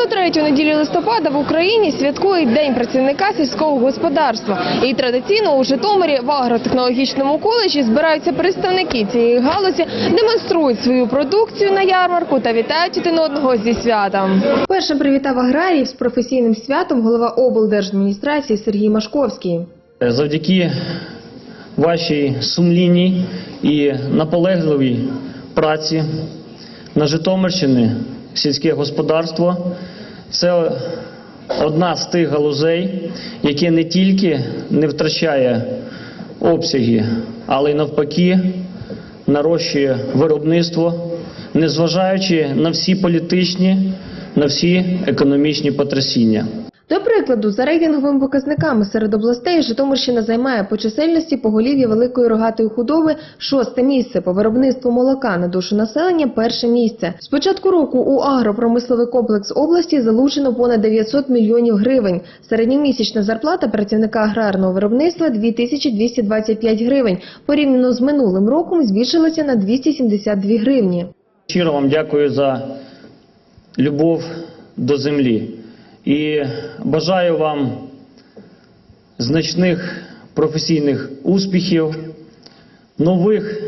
Кожну третю неділю листопада в Україні святкують День працівника сільського господарства. І традиційно у Житомирі в агротехнологічному коледжі збираються представники цієї галузі, демонструють свою продукцію на ярмарку та вітають один одного зі святом. Першим привітав аграріїв з професійним святом голова облдержадміністрації Сергій Машковський. Завдяки вашій сумлінній і наполегливій праці на Житомирщині сільське господарство це одна з тих галузей, яке не тільки не втрачає обсяги, але й навпаки нарощує виробництво, незважаючи на всі політичні, на всі економічні потрясіння. До прикладу, за рейтинговими показниками серед областей Житомирщина займає по чисельності поголів'я великої рогатої худоби шосте місце, по виробництву молока на душу населення перше місце. З початку року у агропромисловий комплекс області залучено понад 900 мільйонів гривень. Середньомісячна зарплата працівника аграрного виробництва 2225 гривень. Порівняно з минулим роком збільшилася на 272 гривні. Щиро вам дякую за любов до землі і бажаю вам значних професійних успіхів, нових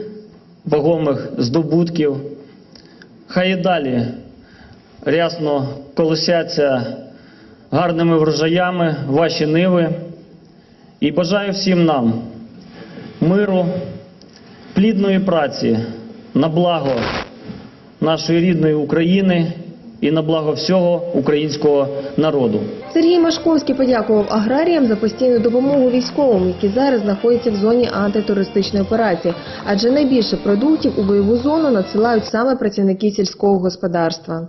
вагомих здобутків. Хай і далі рясно колосяться гарними врожаями ваші ниви. І бажаю всім нам миру, плідної праці на благо нашої рідної України і на благо всього українського народу. Сергій Машковський подякував аграріям за постійну допомогу військовим, які зараз знаходяться в зоні антитерористичної операції, адже найбільше продуктів у бойову зону надсилають саме працівники сільського господарства.